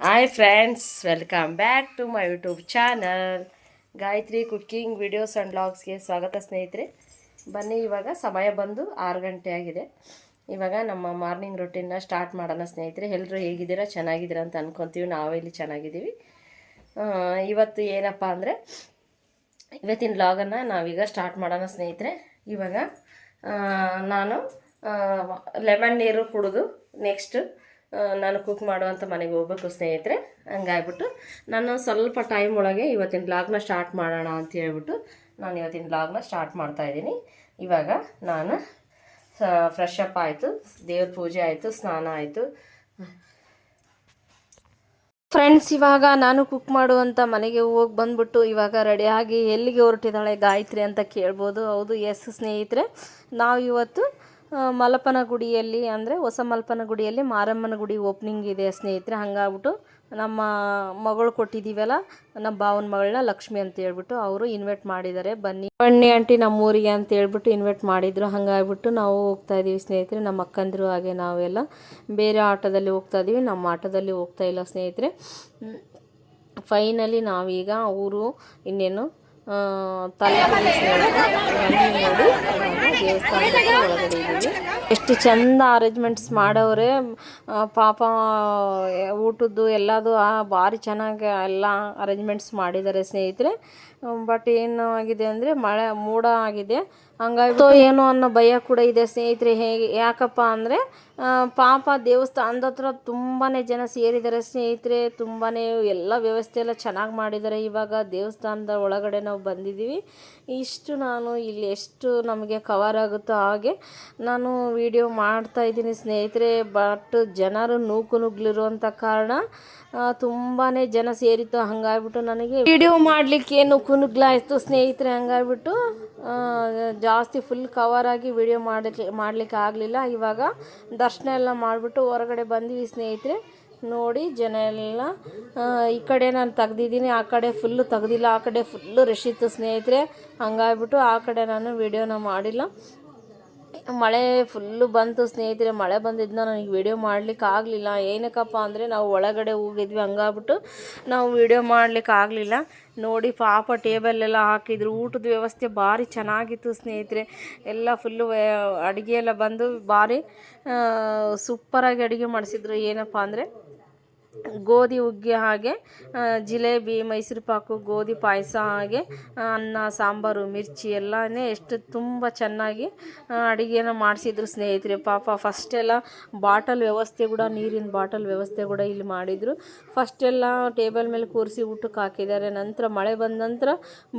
Hi friends welcome back to my YouTube channel Gayatri cooking videos and ಬ್ಲಾಗ್ಸ್ಗೆ ಸ್ವಾಗತ ಸ್ನೇಹಿತರೆ. ಬನ್ನಿ, ಇವಾಗ ಸಮಯ ಬಂದು ಆರು ಗಂಟೆ ಆಗಿದೆ. ಇವಾಗ ನಮ್ಮ ಮಾರ್ನಿಂಗ್ ರೊಟೀನ್ನ ಸ್ಟಾರ್ಟ್ ಮಾಡೋಣ ಸ್ನೇಹಿತರೆ. ಎಲ್ಲರೂ ಹೇಗಿದ್ದೀರಾ, ಚೆನ್ನಾಗಿದ್ದೀರಾ ಅಂತ ಅಂದ್ಕೊತೀವಿ ನಾವೇ ಇಲ್ಲಿ ಚೆನ್ನಾಗಿದ್ದೀವಿ. ಇವತ್ತು ಏನಪ್ಪ ಅಂದರೆ, ಇವತ್ತಿನ ಬ್ಲಾಗನ್ನು ನಾವೀಗ ಸ್ಟಾರ್ಟ್ ಮಾಡೋಣ ಸ್ನೇಹಿತರೆ. ಇವಾಗ ನಾನು ಲೆಮನ್ ನೀರು ಕುಡಿದು ನೆಕ್ಸ್ಟ್ ನಾನು ಕುಕ್ ಮಾಡುವಂಥ ಮನೆಗೆ ಹೋಗ್ಬೇಕು ಸ್ನೇಹಿತರೆ. ಹಂಗಾಗ್ಬಿಟ್ಟು ನಾನು ಸ್ವಲ್ಪ ಟೈಮ್ ಒಳಗೆ ಇವತ್ತಿನ ಬ್ಲಾಗ್ನ ಸ್ಟಾರ್ಟ್ ಮಾಡೋಣ ಅಂತ ಹೇಳ್ಬಿಟ್ಟು ನಾನು ಇವತ್ತಿನ ಬ್ಲಾಗ್ನ ಸ್ಟಾರ್ಟ್ ಮಾಡ್ತಾಯಿದ್ದೀನಿ ಇವಾಗ ನಾನು ಫ್ರೆಶ್ ಅಪ್ ಆಯಿತು. ದೇವ್ರ ಪೂಜೆ ಆಯಿತು, ಸ್ನಾನ ಆಯಿತು. ಫ್ರೆಂಡ್ಸ್ ಇವಾಗ ನಾನು ಕುಕ್ ಮಾಡುವಂಥ ಮನೆಗೆ ಹೋಗಿ ಬಂದ್ಬಿಟ್ಟು ಇವಾಗ ರೆಡಿಯಾಗಿ ಎಲ್ಲಿಗೆ ಹೊರಟಿದ್ದಾಳೆ ಗಾಯತ್ರಿ ಅಂತ ಕೇಳ್ಬೋದು. ಹೌದು ಎಸ್ ಸ್ನೇಹಿತರೆ. ನಾವು ಇವತ್ತು ಮಲಪನ ಗುಡಿಯಲ್ಲಿ ಅಂದರೆ ಹೊಸ ಮಲ್ಪನ ಗುಡಿಯಲ್ಲಿ ಮಾರಮ್ಮನ ಗುಡಿ ಓಪನಿಂಗ್ ಇದೆ ಸ್ನೇಹಿತರೆ. ಹಂಗಾಗ್ಬಿಟ್ಟು ನಮ್ಮ ಮಗಳು ಕೊಟ್ಟಿದ್ದೀವಲ್ಲ ನಮ್ಮ ಭಾವನ ಮಗಳನ್ನ ಲಕ್ಷ್ಮಿ ಅಂತ ಹೇಳ್ಬಿಟ್ಟು ಅವರು ಇನ್ವೈಟ್ ಮಾಡಿದ್ದಾರೆ. ಬನ್ನಿ. ಬನ್ನಿ ಆಂಟಿ, ನಮ್ಮೂರಿಗೆ ಅಂತ ಹೇಳ್ಬಿಟ್ಟು ಇನ್ವೈಟ್ ಮಾಡಿದ್ರು. ಹಂಗಾಗ್ಬಿಟ್ಟು ನಾವು ಹೋಗ್ತಾ ಇದೀವಿ ಸ್ನೇಹಿತರೆ, ನಮ್ಮ ಅಕ್ಕಂದ್ರು ಹಾಗೆ ನಾವೆಲ್ಲ. ಬೇರೆ ಆಟೋದಲ್ಲಿ ಹೋಗ್ತಾ ಇದೀವಿ, ನಮ್ಮ ಆಟೋದಲ್ಲಿ ಹೋಗ್ತಾ ಇಲ್ಲ ಸ್ನೇಹಿತರೆ. ಫೈನಲಿ ನಾವೀಗ ಊರು ಇನ್ನೇನು ತಲೆ ಎಷ್ಟು ಚಂದ ಅರೇಂಜ್ಮೆಂಟ್ಸ್ ಮಾಡವ್ರೆ. ಪಾಪ ಊಟದ್ದು ಎಲ್ಲದು ಭಾರಿ ಚೆನ್ನಾಗಿ ಎಲ್ಲ ಅರೇಂಜ್ಮೆಂಟ್ಸ್ ಮಾಡಿದ್ದಾರೆ ಸ್ನೇಹಿತರೆ. ಬಟ್ ಏನು ಆಗಿದೆ ಅಂದರೆ ಮಳೆ, ಮೋಡ ಆಗಿದೆ. ಹಂಗಾಗಿ ಏನು ಅನ್ನೋ ಭಯ ಕೂಡ ಇದೆ ಸ್ನೇಹಿತರೆ. ಹೇಗೆ, ಯಾಕಪ್ಪ ಅಂದರೆ ಪಾಪ ದೇವಸ್ಥಾನದ ಹತ್ರ ತುಂಬಾ ಜನ ಸೇರಿದ್ದಾರೆ ಸ್ನೇಹಿತರೆ ತುಂಬಾ ಎಲ್ಲ ವ್ಯವಸ್ಥೆ ಎಲ್ಲ ಚೆನ್ನಾಗಿ ಮಾಡಿದ್ದಾರೆ. ಇವಾಗ ದೇವಸ್ಥಾನದ ಒಳಗಡೆ ನಾವು ಬಂದಿದ್ದೀವಿ. ಇಷ್ಟು ನಾನು ಇಲ್ಲಿ ಎಷ್ಟು ನಮಗೆ ಕವರ್ ಆಗುತ್ತೋ ಹಾಗೆ ನಾನು ವಿಡಿಯೋ ಮಾಡ್ತಾ ಇದ್ದೀನಿ ಸ್ನೇಹಿತರೆ. ಬಟ್ ಜನರು ನೂಕು ನುಗ್ಲಿರುವಂಥ ಕಾರಣ ತುಂಬಾ ಜನ ಸೇರಿತ್ತು. ಹಂಗಾಗ್ಬಿಟ್ಟು ನನಗೆ ವಿಡಿಯೋ ಮಾಡಲಿಕ್ಕೆ ನುಕ್ಕು ನುಗ್ಲಾಯಿತು ಸ್ನೇಹಿತರೆ. ಹಂಗಾಗ್ಬಿಟ್ಟು ಜಾಸ್ತಿ ಫುಲ್ ಕವರ್ ಆಗಿ ವಿಡಿಯೋ ಮಾಡಲಿಕ್ಕೆ ಮಾಡಲಿಕ್ಕೆ ಆಗಲಿಲ್ಲ. ಇವಾಗ ದರ್ಶನ ಎಲ್ಲ ಮಾಡಿಬಿಟ್ಟು ಹೊರಗಡೆ ಬಂದ್ವಿ ಸ್ನೇಹಿತರೆ. ನೋಡಿ, ಜನ ಎಲ್ಲ ಈ ಕಡೆ ನಾನು ತೆಗ್ದಿದ್ದೀನಿ, ಆ ಕಡೆ ಫುಲ್ಲು ತೆಗ್ದಿಲ್ಲ, ಆ ಕಡೆ ಫುಲ್ಲು ರಶ್ ಸ್ನೇಹಿತರೆ. ಹಂಗಾಗ್ಬಿಟ್ಟು ಆ ಕಡೆ ನಾನು ವೀಡಿಯೋನ ಮಾಡಿಲ್ಲ. ಮಳೆ ಫುಲ್ಲು ಬಂತು ಸ್ನೇಹಿತರೆ, ಮಳೆ ಬಂದಿದ್ದನ್ನ ನನಗೆ ವಿಡಿಯೋ ಮಾಡ್ಲಿಕ್ಕೆ ಆಗಲಿಲ್ಲ. ಏನಕ್ಕಪ್ಪ ಅಂದರೆ ನಾವು ಒಳಗಡೆ ಹೋಗಿದ್ವಿ, ಹಂಗಾಗ್ಬಿಟ್ಟು ನಾವು ವಿಡಿಯೋ ಮಾಡ್ಲಿಕ್ಕೆ ಆಗಲಿಲ್ಲ. ನೋಡಿ ಪಾಪ ಟೇಬಲ್ ಎಲ್ಲ ಹಾಕಿದ್ರು, ಊಟದ ವ್ಯವಸ್ಥೆ ಭಾರಿ ಚೆನ್ನಾಗಿತ್ತು ಸ್ನೇಹಿತರೆ. ಎಲ್ಲ ಫುಲ್ಲು ಅಡುಗೆ ಎಲ್ಲ ಬಂದು ಭಾರಿ ಸೂಪರಾಗಿ ಅಡುಗೆ ಮಾಡಿಸಿದ್ರು. ಏನಪ್ಪ ಅಂದರೆ ಗೋಧಿ ಹುಗ್ಗಿ ಹಾಗೆ ಜಿಲೇಬಿ, ಮೈಸೂರು ಪಾಕು, ಗೋಧಿ ಪಾಯಸ ಹಾಗೆ ಅನ್ನ, ಸಾಂಬಾರು, ಮಿರ್ಚಿ ಎಲ್ಲನೇ ಎಷ್ಟು ತುಂಬ ಚೆನ್ನಾಗಿ ಅಡುಗೆನ ಮಾಡಿಸಿದ್ರು ಸ್ನೇಹಿತರೆ. ಪಾಪ ಫಸ್ಟೆಲ್ಲ ಬಾಟಲ್ ವ್ಯವಸ್ಥೆ ಕೂಡ, ನೀರಿನ ಬಾಟಲ್ ವ್ಯವಸ್ಥೆ ಕೂಡ ಇಲ್ಲಿ ಮಾಡಿದರು. ಫಸ್ಟೆಲ್ಲ ಟೇಬಲ್ ಮೇಲೆ ಕೂರಿಸಿ ಊಟಕ್ಕೆ ಹಾಕಿದ್ದಾರೆ. ನಂತರ ಮಳೆ ಬಂದ ನಂತರ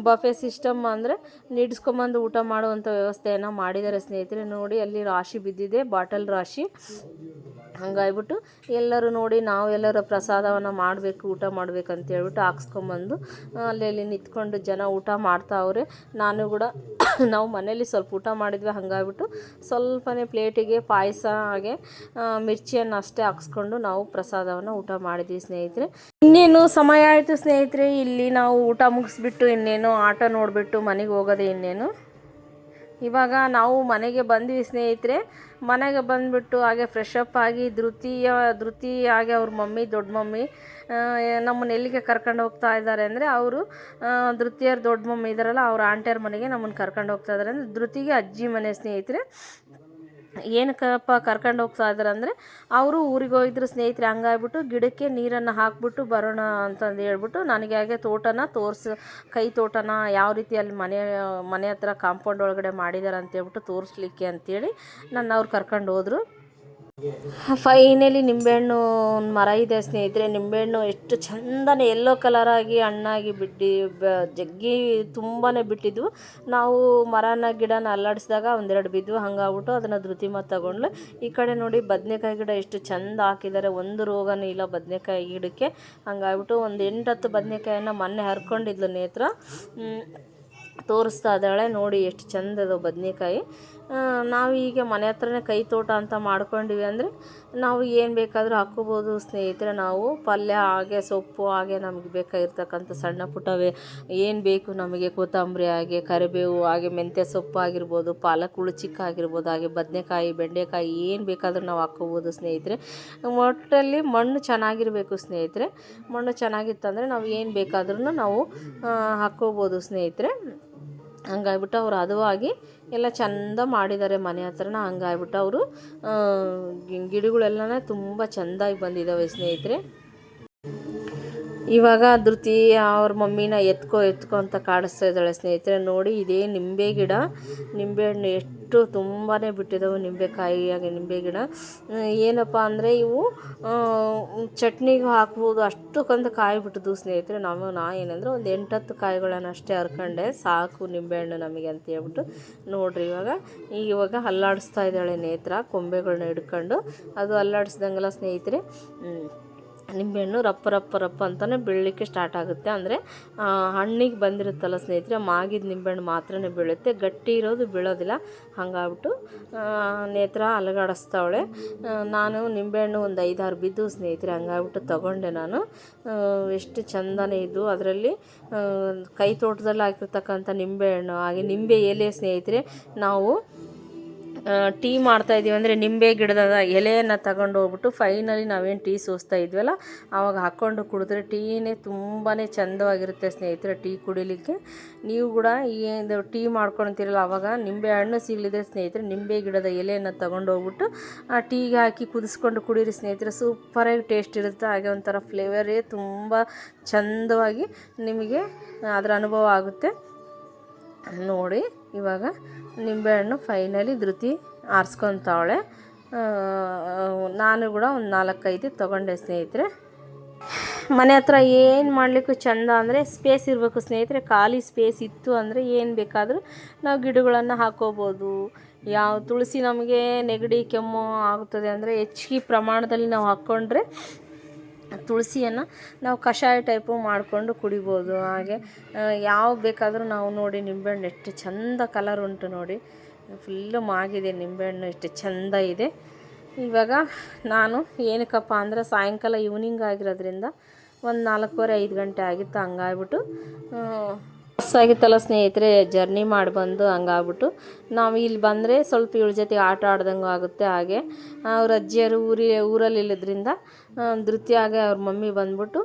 ಬಫೆ ಸಿಸ್ಟಮ್ ಅಂದರೆ ನಿಡ್ಸ್ಕೊಂಬಂದು ಊಟ ಮಾಡುವಂಥ ವ್ಯವಸ್ಥೆಯನ್ನು ಮಾಡಿದ್ದಾರೆ ಸ್ನೇಹಿತರೆ. ನೋಡಿ, ಅಲ್ಲಿ ರಾಶಿ ಬಿದ್ದಿದೆ, ಬಾಟಲ್ ರಾಶಿ. ಹಂಗಾಗ್ಬಿಟ್ಟು ಎಲ್ಲರೂ ನೋಡಿ ನಾವು ಎಲ್ಲರೂ ಪ್ರಸಾದವನ್ನು ಮಾಡಬೇಕು, ಊಟ ಮಾಡಬೇಕು ಅಂತ ಹೇಳ್ಬಿಟ್ಟು ಹಾಕ್ಸ್ಕೊಂಬಂದು ಅಲ್ಲಿ ನಿಂತ್ಕೊಂಡು ಜನ ಊಟ ಮಾಡ್ತಾವ್ರೆ ನಾನು ಕೂಡ ನಾವು ಮನೇಲಿ ಸ್ವಲ್ಪ ಊಟ ಮಾಡಿದ್ವಿ, ಹಂಗಾಗ್ಬಿಟ್ಟು ಸ್ವಲ್ಪನೇ ಪ್ಲೇಟಿಗೆ ಪಾಯಸ ಹಾಗೆ ಮಿರ್ಚಿಯನ್ನು ಅಷ್ಟೇ ಹಾಕ್ಸ್ಕೊಂಡು ನಾವು ಪ್ರಸಾದವನ್ನು ಊಟ ಮಾಡಿದ್ವಿ ಸ್ನೇಹಿತರೆ. ಇನ್ನೇನು ಸಮಯ ಆಯಿತು ಸ್ನೇಹಿತರೆ, ಇಲ್ಲಿ ನಾವು ಊಟ ಮುಗಿಸ್ಬಿಟ್ಟು ಇನ್ನೇನು ಆಟ ನೋಡಿಬಿಟ್ಟು ಮನೆಗೆ ಹೋಗೋದೇ ಇನ್ನೇನು? ಇವಾಗ ನಾವು ಮನೆಗೆ ಬಂದ್ವಿ ಸ್ನೇಹಿತರೆ. ಮನೆಗೆ ಬಂದುಬಿಟ್ಟು ಹಾಗೆ ಫ್ರೆಶ್ ಅಪ್ ಆಗಿ ಧೃತಿಯ, ಧೃತಿ ಹಾಗೆ ಅವ್ರ ಮಮ್ಮಿ, ದೊಡ್ಡ ಮಮ್ಮಿ ನಮ್ಮನ್ನು ಎಲ್ಲಿಗೆ ಕರ್ಕೊಂಡು ಹೋಗ್ತಾ ಇದ್ದಾರೆ ಅಂದರೆ ಅವರು ಧೃತಿಯರ್ ದೊಡ್ಡ ಮಮ್ಮಿ ಇದ್ದಾರಲ್ಲ ಅವ್ರ ಆಂಟಿಯರ್ ಮನೆಗೆ ನಮ್ಮನ್ನು ಕರ್ಕೊಂಡು ಹೋಗ್ತಾ ಇದ್ದಾರೆ ಅಂದರೆ ಧೃತಿಗೆ ಅಜ್ಜಿ ಮನೆ ಸ್ನೇಹಿತರೆ. ಏನಕ್ಕಪ್ಪ ಕರ್ಕೊಂಡು ಹೋಗ್ತಾ ಇದ್ದಾರೆ ಅಂದರೆ ಅವರು ಊರಿಗೆ ಹೋಗಿದ್ರು ಸ್ನೇಹಿತರೆ, ಹಂಗಾಗ್ಬಿಟ್ಟು ಗಿಡಕ್ಕೆ ನೀರನ್ನು ಹಾಕ್ಬಿಟ್ಟು ಬರೋಣ ಅಂತಂದು ಹೇಳ್ಬಿಟ್ಟು ನನಗೆ ಹಾಗೆ ತೋಟನ ತೋರಿಸು, ಕೈ ತೋಟನ ಯಾವ ರೀತಿ ಅಲ್ಲಿ ಮನೆ ಮನೆ ಹತ್ರ ಕಾಂಪೌಂಡ್ ಒಳಗಡೆ ಮಾಡಿದ್ದಾರೆ ಅಂತೇಳ್ಬಿಟ್ಟು ತೋರಿಸ್ಲಿಕ್ಕೆ ಅಂತೇಳಿ ನನ್ನ ಅವ್ರು ಕರ್ಕೊಂಡು ಹೋದರು. ಫೈನಲಿ ನಿಂಬೆಹಣ್ಣು ಒಂದು ಮರ ಇದೆ ಸ್ನೇಹಿತರೆ. ನಿಂಬೆಹಣ್ಣು ಎಷ್ಟು ಚಂದನೆ ಎಲ್ಲೋ ಕಲರ್ ಆಗಿ, ಹಣ್ಣಾಗಿ ಬಿಟ್ಟು ಜಗ್ಗಿ ತುಂಬಾ ಬಿಟ್ಟಿದ್ವು. ನಾವು ಮರನ ಗಿಡನ ಅಲ್ಲಾಡಿಸಿದಾಗ ಒಂದೆರಡು ಬಿದ್ದು ಹಂಗಾಗ್ಬಿಟ್ಟು ಅದನ್ನು ಧೃತಿಮ ತಗೊಂಡ್ಲು. ಈ ಕಡೆ ನೋಡಿ ಬದನೆಕಾಯಿ ಗಿಡ ಎಷ್ಟು ಚಂದ ಹಾಕಿದ್ದಾರೆ. ಒಂದು ರೋಗನೂ ಇಲ್ಲ ಬದನೆಕಾಯಿ ಗಿಡಕ್ಕೆ. ಹಂಗಾಗ್ಬಿಟ್ಟು ಒಂದು ಎಂಟು ಹತ್ತು ಬದನೆಕಾಯನ್ನು ಮೊನ್ನೆ ಹರ್ಕೊಂಡಿದ್ಲು ನೇತ್ರ. ತೋರಿಸ್ತಾ ಇದ್ದಾಳೆ. ನೋಡಿ ಎಷ್ಟು ಚಂದದ ಬದನೆಕಾಯಿ. ನಾವು ಈಗ ಮನೆ ಹತ್ರನೇ ಕೈ ತೋಟ ಅಂತ ಮಾಡ್ಕೊಂಡಿವಿ ಅಂದರೆ ನಾವು ಏನು ಬೇಕಾದರೂ ಹಾಕ್ಕೋಬೋದು ಸ್ನೇಹಿತರೆ. ನಾವು ಪಲ್ಯ, ಹಾಗೆ ಸೊಪ್ಪು, ಹಾಗೆ ನಮಗೆ ಬೇಕಾಗಿರ್ತಕ್ಕಂಥ ಸಣ್ಣ ಪುಟ್ಟವೇ. ಏನು ಬೇಕು ನಮಗೆ? ಕೊತ್ತಂಬರಿ ಹಾಗೆ, ಕರಿಬೇವು ಹಾಗೆ, ಮೆಂತ್ಯ ಸೊಪ್ಪು ಆಗಿರ್ಬೋದು, ಪಾಲಕ್ ಹುಳುಚಿಕ್ಕ ಆಗಿರ್ಬೋದು, ಹಾಗೆ ಬದನೆಕಾಯಿ, ಬೆಂಡೆಕಾಯಿ ಏನು ಬೇಕಾದರೂ ನಾವು ಹಾಕ್ಕೋಬೋದು ಸ್ನೇಹಿತರೆ. ಒಟ್ಟಲ್ಲಿ ಮಣ್ಣು ಚೆನ್ನಾಗಿರಬೇಕು ಸ್ನೇಹಿತರೆ. ಮಣ್ಣು ಚೆನ್ನಾಗಿತ್ತಂದರೆ ನಾವು ಏನು ಬೇಕಾದ್ರೂ ನಾವು ಹಾಕ್ಕೋಬೋದು ಸ್ನೇಹಿತರೆ. ಹಂಗಾಗ್ಬಿಟ್ಟು ಅವ್ರು ಆಗಿ ಎಲ್ಲ ಚಂದ ಮಾಡಿದ್ದಾರೆ ಮನೆ ಹತ್ರನ. ಹಂಗಾಗ್ಬಿಟ್ಟು ಅವರು ಗಿಡಗಳೆಲ್ಲನೇ ತುಂಬ ಚೆಂದಾಗಿ ಬಂದಿದ್ದಾವೆ ಸ್ನೇಹಿತರೆ. ಇವಾಗ ಧೃತಿ ಅವ್ರ ಮಮ್ಮಿನ ಎತ್ಕೊ ಎತ್ಕೊ ಅಂತ ಕಾಡಿಸ್ತಾ ಇದ್ದಾಳೆ ಸ್ನೇಹಿತರೆ. ನೋಡಿ, ಇದೇ ನಿಂಬೆ ಗಿಡ. ನಿಂಬೆಹಣ್ಣು ಎಷ್ಟು ತುಂಬಾ ಬಿಟ್ಟಿದ್ದಾವೆ ನಿಂಬೆಕಾಯಿ ಹಾಗೆ ನಿಂಬೆ ಗಿಡ. ಏನಪ್ಪ ಅಂದರೆ ಇವು ಚಟ್ನಿಗೆ ಹಾಕ್ಬೋದು. ಅಷ್ಟಕ್ಕೊಂದು ಕಾಯಿ ಬಿಟ್ಟಿದ್ವು ಸ್ನೇಹಿತರೆ ನಾವು. ನಾ ಏನಂದ್ರೆ ಒಂದು ಎಂಟತ್ತು ಕಾಯಿಗಳನ್ನು ಅಷ್ಟೇ ಹರ್ಕೊಂಡೆ ಸಾಕು ನಿಂಬೆಹಣ್ಣು ನಮಗೆ ಅಂತ ಹೇಳ್ಬಿಟ್ಟು. ನೋಡ್ರಿ ಇವಾಗ, ಈಗ ಇವಾಗ ಅಲ್ಲಾಡಿಸ್ತಾ ಇದ್ದಾಳೆ ನೇತ್ರ ಕೊಂಬೆಗಳನ್ನ ಹಿಡ್ಕೊಂಡು. ಅದು ಅಲ್ಲಾಡಿಸ್ದಂಗೆಲ್ಲ ಸ್ನೇಹಿತರೆ. ನಿಂಬೆಹಣ್ಣು ರಪ್ಪ ರಪ್ಪ ರಪ್ಪ ಅಂತಲೇ ಬೀಳಲಿಕ್ಕೆ ಸ್ಟಾರ್ಟ್ ಆಗುತ್ತೆ. ಅಂದರೆ ಹಣ್ಣಿಗೆ ಬಂದಿರುತ್ತಲ್ಲ ಸ್ನೇಹಿತರೆ, ಮಾಗಿದ ನಿಂಬೆಹಣ್ಣು ಮಾತ್ರನೇ ಬೀಳುತ್ತೆ. ಗಟ್ಟಿ ಇರೋದು ಬೀಳೋದಿಲ್ಲ. ಹಾಗಾಗ್ಬಿಟ್ಟು ನೇತ್ರ ಅಲಗಾಡಿಸ್ತಾವಳೆ. ನಾನು ನಿಂಬೆಹಣ್ಣು ಒಂದು ಐದಾರು ಬಿದ್ದು ಸ್ನೇಹಿತರೆ, ಹಂಗಾಗ್ಬಿಟ್ಟು ತಗೊಂಡೆ ನಾನು. ಎಷ್ಟು ಚಂದನೇ ಇದ್ದು ಅದರಲ್ಲಿ ಕೈ ತೋಟದಲ್ಲಿ ಹಾಕಿರ್ತಕ್ಕಂಥ ನಿಂಬೆಹಣ್ಣು, ಹಾಗೆ ನಿಂಬೆ ಎಲೆ ಸ್ನೇಹಿತರೆ, ನಾವು ಟೀ ಮಾಡ್ತಾ ಇದೀವಿ ಅಂದರೆ ನಿಂಬೆ ಗಿಡದ ಎಲೆಯನ್ನು ತಗೊಂಡು ಹೋಗ್ಬಿಟ್ಟು ಫೈನಲಿ ನಾವೇನು ಟೀ ಸೋಸ್ತಾ ಇದ್ವಲ್ಲ, ಆವಾಗ ಹಾಕ್ಕೊಂಡು ಕುಡಿದ್ರೆ ಟೀನೇ ತುಂಬಾ ಚಂದವಾಗಿರುತ್ತೆ ಸ್ನೇಹಿತರೆ ಟೀ ಕುಡಿಲಿಕ್ಕೆ. ನೀವು ಕೂಡ ಏನು ಟೀ ಮಾಡ್ಕೊಳ್ತೀರಲ್ಲ ಆವಾಗ ನಿಂಬೆ ಹಣ್ಣು ಸಿಗಲಿದ್ರೆ ಸ್ನೇಹಿತರೆ ನಿಂಬೆ ಗಿಡದ ಎಲೆಯನ್ನು ತಗೊಂಡು ಹೋಗ್ಬಿಟ್ಟು ಆ ಟೀಗೆ ಹಾಕಿ ಕುದಿಸ್ಕೊಂಡು ಕುಡೀರಿ ಸ್ನೇಹಿತರೆ ಸೂಪರಾಗಿ ಟೇಸ್ಟ್ ಇರುತ್ತೆ, ಹಾಗೆ ಒಂಥರ ಫ್ಲೇವರೇ ತುಂಬ ಚಂದವಾಗಿ ನಿಮಗೆ ಅದರ ಅನುಭವ ಆಗುತ್ತೆ. ನೋಡಿ ಇವಾಗ ನಿಂಬೆಹಣ್ಣು ಫೈನಲಿ ಧೃತಿ ಆರಿಸ್ಕೊತಾವಳೆ. ನಾನು ಕೂಡ ಒಂದು ನಾಲ್ಕೈದು ತೊಗೊಂಡೆ ಸ್ನೇಹಿತರೆ. ಮನೆ ಹತ್ರ ಏನು ಮಾಡಲಿಕ್ಕೂ ಚಂದ ಅಂದರೆ ಸ್ಪೇಸ್ ಇರಬೇಕು ಸ್ನೇಹಿತರೆ. ಖಾಲಿ ಸ್ಪೇಸ್ ಇತ್ತು ಅಂದರೆ ಏನು ಬೇಕಾದರೂ ನಾವು ಗಿಡಗಳನ್ನು ಹಾಕೋಬೋದು. ಯಾವ ತುಳಸಿ ನಮಗೆ ನೆಗಡಿ ಕೆಮ್ಮು ಆಗುತ್ತದೆ ಅಂದರೆ ಹೆಚ್ಚಿಗೆ ಪ್ರಮಾಣದಲ್ಲಿ ನಾವು ಹಾಕ್ಕೊಂಡ್ರೆ ತುಳಸಿಯನ್ನು ನಾವು ಕಷಾಯ ಟೈಪು ಮಾಡಿಕೊಂಡು ಕುಡಿಬೋದು. ಹಾಗೆ ಯಾವ ಬೇಕಾದರೂ ನಾವು ನೋಡಿ ನಿಂಬೆಹಣ್ಣು ಎಷ್ಟು ಚಂದ ಕಲರ್ ಉಂಟು ನೋಡಿ. ಫುಲ್ಲು ಮಾಗಿದೆ ನಿಂಬೆಹಣ್ಣು, ಎಷ್ಟು ಚಂದ ಇದೆ. ಇವಾಗ ನಾನು ಏನಕ್ಕಪ್ಪ ಅಂದರೆ ಸಾಯಂಕಾಲ ಈವ್ನಿಂಗ್ ಆಗಿರೋದ್ರಿಂದ ಒಂದು ನಾಲ್ಕೂವರೆ, ಐದು ಗಂಟೆ ಆಗಿತ್ತು, ಹಂಗಾಗ್ಬಿಟ್ಟು ಹೊಸಾಗಿತ್ತಲ್ಲ ಸ್ನೇಹಿತರೆ ಜರ್ನಿ ಮಾಡಿ ಬಂದು ಹಂಗಾಗ್ಬಿಟ್ಟು ನಾವು ಇಲ್ಲಿ ಬಂದರೆ ಸ್ವಲ್ಪ ಇವಳ ಜೊತೆಗೆ ಆಟ ಆಡ್ದಂಗೆ ಆಗುತ್ತೆ. ಹಾಗೆ ಅವ್ರ ಅಜ್ಜಿಯರು ಊರಿ ಊರಲ್ಲಿ ಇಲ್ಲದ್ರಿಂದ ನೃತ್ಯಾಗೆ ಅವ್ರ ಮಮ್ಮಿ ಬಂದ್ಬಿಟ್ಟು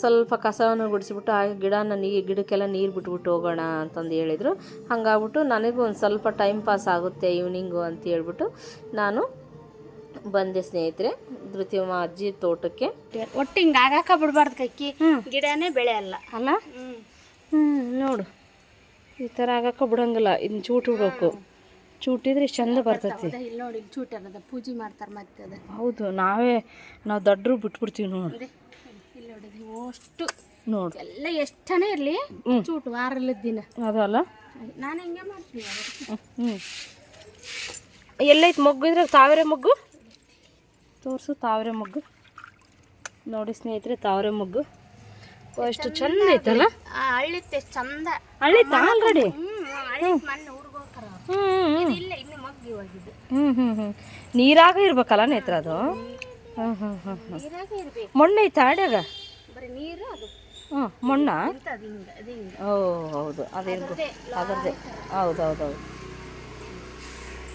ಸ್ವಲ್ಪ ಕಸವನ್ನು ಗುಡಿಸ್ಬಿಟ್ಟು ಆ ಗಿಡನ ನೀ ಗಿಡಕ್ಕೆಲ್ಲ ನೀರು ಬಿಟ್ಬಿಟ್ಟು ಹೋಗೋಣ ಅಂತಂದು ಹೇಳಿದರು. ಹಂಗಾಗ್ಬಿಟ್ಟು ನನಗೂ ಒಂದು ಸ್ವಲ್ಪ ಟೈಮ್ ಪಾಸ್ ಆಗುತ್ತೆ ಈವ್ನಿಂಗು ಅಂತ ಹೇಳ್ಬಿಟ್ಟು ನಾನು ಬಂದೆ ಸ್ನೇಹಿತರೆ ಧೃತಿಯಮ್ಮ ಅಜ್ಜಿ ತೋಟಕ್ಕೆ. ಒಟ್ಟು ಹಿಂಗೆ ಆಗಾಕ ಬಿಡಬಾರ್ದು ಕಕ್ಕಿ ಗಿಡನೇ ಬೆಳೆ ಅಲ್ಲ. ಹ್ಞೂ ನೋಡು. ಈ ಥರ ಆಗಾಕ ಬಿಡೋಂಗಿಲ್ಲ ಇನ್ನು ಚೂಟ್ ಬಿಡ್ಬೇಕು ಚೂಟಿದ್ರೆ ಚಂದ ಬರ್ತೈತಿ. ಇಲ್ಲಿ ನೋಡಿ ಚೂಟ್ ಅನ್ನೋದ ಪೂಜೆ ಮಾಡ್ತಾರೆ ಮತ್ತೆ ಅದು. ಹೌದು ನಾವೇ ನಾವು ದೊಡ್ಡರು ಬಿಟ್ಬಿಡ್ತೀವಿ ನೋಡು. ಇಲ್ಲಿ ನೋಡಿ ಅಷ್ಟು ನೋಡಿ. ಎಲ್ಲ ಎಷ್ಟನೇ ಇರಲಿ ಚೂಟ್ ವಾರಲ್ಲದ ದಿನ. ಅದಲ್ಲ ನಾನು ಹಿಂಗೆ ಮಾಡ್ತೀನಿ ಹ್ಞೂ ಎಲ್ಲೈತೆ ಮೊಗ್ಗು ಇದ್ರೆ ತಾವರೆ ಮೊಗ್ಗು? ತೋರಿಸು ತಾವರೆ ಮೊಗ್ಗು. ನೋಡಿ ಸ್ನೇಹಿತರೆ ತಾವರೆ ಮೊಗ್ಗು. ಅಷ್ಟು ಎಷ್ಟು ಚಂದ ಐತಲ್ಲ? ಆ ಹಳ್ಳಿತ್ತು ಚಂದ. ಹಳ್ಳಿ ಆಲ್ರೆಡಿ ಮಣ್ಣು ನೀರಾಗ ಇರ್ಬೇಕಲ್ಲ ನೇತ್ರ ಅದು? ಹ್ಞೂ ಹ್ಞೂ ಹ್ಞೂ ಹ್ಞೂ ಮಣ್ಣು ಐತಾ ಅಡ್ಯಾಗ? ಹ್ಞೂ ಮಣ್ಣ? ಓ ಹೌದು ಅದೇನು ಅದರದೇ ಹೌದು ಹೌದು ಹೌದು.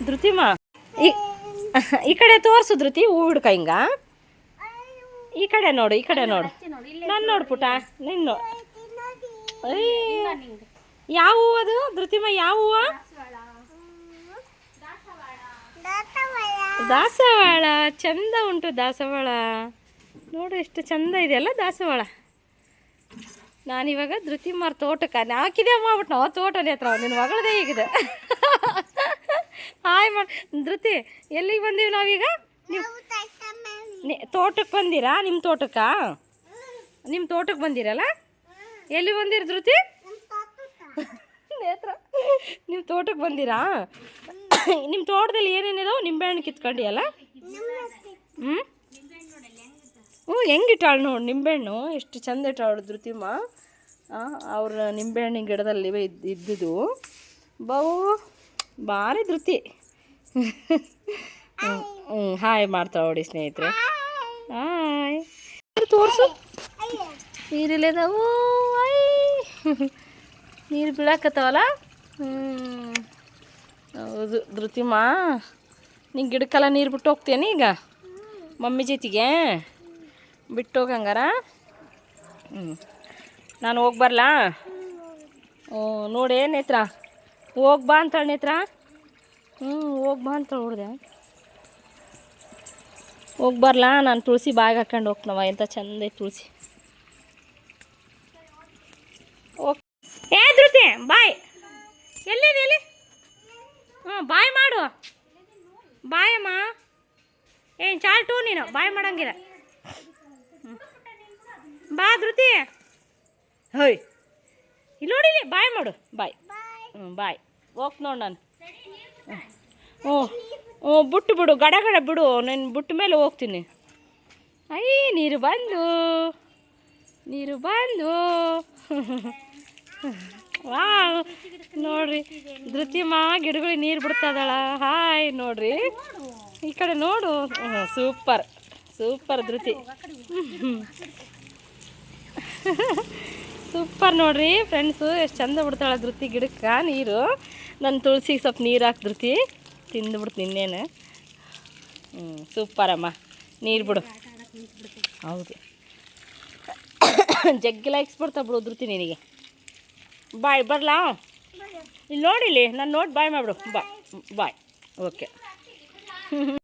ಧೃತಿಮಾ ಈ ಈ ಕಡೆ ತೋರಿಸು ಧೃತಿ ಹೂ ಹಿಡ್ಕ ಹಿಂಗ. ಈ ಕಡೆ ನೋಡು ಈ ಕಡೆ ನೋಡು. ನಾನು ನೋಡು ಪುಟ ನಿನ್ನ ಯಾವ ಹೂವು ಅದು? ಧೃತಿಮ ಯಾವ ಹೂವು? ದಾಸವಾಳ. ಚಂದ ಉಂಟು ದಾಸವಾಳ. ನೋಡು ಎಷ್ಟು ಚಂದ ಇದೆಯಲ್ಲ ದಾಸವಾಳ. ನಾನಿವಾಗ ಧೃತಿಮಾರ್ ತೋಟಕ್ಕೆ ನಾಕಿದೆ ಮಾಡ್ಬಿಟ್ಟು ನಾವು ತೋಟನೇ ಹತ್ರ ನಿನ್ನ ಮಗಳದೇ ಹೀಗಿದೆ. ಹಾಯ್ ಮಾಡಿ ಧೃತಿ ಎಲ್ಲಿಗೆ ಬಂದೀವಿ ನಾವೀಗ? ನೀವು ನಿ- ತೋಟಕ್ಕೆ ಬಂದಿರಾ? ನಿಮ್ಮ ತೋಟಕ್ಕ ನಿಮ್ಮ ತೋಟಕ್ಕೆ ಬಂದಿರಲ್ಲ? ಎಲ್ಲಿ ಬಂದಿರ ಧೃತಿ? ನೇತ್ರ. ನಿಮ್ಮ ತೋಟಕ್ಕೆ ಬಂದಿರಾ? ನಿಮ್ಮ ತೋಟದಲ್ಲಿ ಏನೇನಿದಾವೆ? ನಿಂಬೆಹಣ್ಣು ಕಿತ್ಕೊಂಡಿಯಲ್ಲ? ಹ್ಞೂ ಹ್ಞೂ ಹೆಂಗಿಟ್ಟಾಳು ನೋಡಿ ನಿಂಬೆಹಣ್ಣು ಎಷ್ಟು ಚಂದ ಇಟ್ಟಾಳು ಧೃತಿಮ್ಮ ಅವ್ರ ನಿಂಬೆಹಣ್ಣಿನ ಗಿಡದಲ್ಲಿ ಇದ್ದಿದ್ದು. ಬಹು ಭಾರಿ ಧೃತಿ. ಹ್ಞೂ ಹಾಯ್ ಮಾಡ್ತಾಳೆ ನೋಡಿ ಸ್ನೇಹಿತರೆ. ಹಾಯ್. ತೋರಿಸು. ಓ ಐ. ನೀರು ಬೀಳಾಕತ್ತಾವಲ್ಲ? ಹ್ಞೂ ಹೌದು ಧೃತಿಮ್ಮ ನೀ ಗಿಡಕ್ಕೆಲ್ಲ ನೀರು ಬಿಟ್ಟು ಹೋಗ್ತೇನೆ ಈಗ? ಮಮ್ಮಿ ಜೊತೆಗೆ? ಬಿಟ್ಟು ಹೋಗಂಗಾರ ಹ್ಞೂ ನಾನು ಹೋಗಿ ಬರಲಾ? ಹ್ಞೂ ನೋಡಿ ನೇತ್ರ? ಹೋಗಿ ಬಾ ಅಂತಾಳೆ ನೇತ್ರ? ಹ್ಞೂ ಹೋಗಿ ಬಾ ಅಂತ ನೋಡಿದೆ. ಹೋಗಿ ಬರಲಾ? ನಾನು ತುಳಸಿ ಬಾಯಿಗೆ ಹಾಕೊಂಡು ಹೋಗ್ನವ ಎಂಥ ಚಂದ ತುಳಸಿ. ಓಕೆ ಏ, ಧೃತಿ, ಬಾಯ್. ಎಲ್ಲಿದೆ, ಎಲ್ಲಿ? ಬಾಯ್ ಮಾಡು. ಬಾಯಮ್ಮ. ಏನು ಚಾಲ್ಟು ನೀನು. ಬಾಯ್ ಮಾಡಂಗಿಲ್ಲ. ಬಾ ಧೃತಿ. ಹೋಯ್ ಇಲ್ಲಿ ನೋಡಿ ಇಲ್ಲಿ ಬಾಯ್ ಮಾಡು. ಬಾಯ್. ಹ್ಞೂ ಬಾಯ್. ಹೋಗ್ ನೋಡು ನಾನು. ಹ್ಞೂ ಹ್ಞೂ ಬಿಟ್ಟು ಬಿಡು. ಗಡ ಗಡ ಬಿಡು. ನಾನು ಬಿಟ್ಟ ಮೇಲೆ ಹೋಗ್ತೀನಿ. ಅಯ್ಯ ನೀರು ಬಂದು. ನೀರು ಬಂದು. ವಾ ನೋಡ್ರಿ ಧೃತಿಮ್ಮ ಗಿಡಗಳಿಗೆ ನೀರು ಬಿಡ್ತದಳ. ಹಾಯ್, ನೋಡ್ರಿ. ಈ ಕಡೆ ನೋಡು. ಸೂಪರ್. ಸೂಪರ್ ಧೃತಿ. ಸೂಪರ್ ನೋಡ್ರಿ ಫ್ರೆಂಡ್ಸು ಎಷ್ಟು ಚಂದ ಬಿಡ್ತಾಳೆ ಧೃತಿ ಗಿಡಕ್ಕೆ ನೀರು. ನನ್ನ ತುಳಸಿಗೆ ಸ್ವಲ್ಪ ನೀರು ಹಾಕಿ ಧೃತಿ. ತಿಂದುಬಿಡ್ತು ನಿನ್ನೇನು. ಹ್ಞೂ ಸೂಪರಮ್ಮ ನೀರು ಬಿಡು. ಹೌದು. ಜಗ್ಗಿ ಲೈಕ್ಸ್ ಬಿಡ್ತಾ ಬಿಡು ಧೃತಿ ನಿನಗೆ. ಬಾಯ್ ಬರಲಾ? ಇಲ್ಲಿ ನೋಡಿಲಿ ನಾನು ನೋಡಿ ಬಾಯ್ ಮಾಡಿಬಿಡು. ಬಾಯ್ ಬಾಯ್. ಓಕೆ.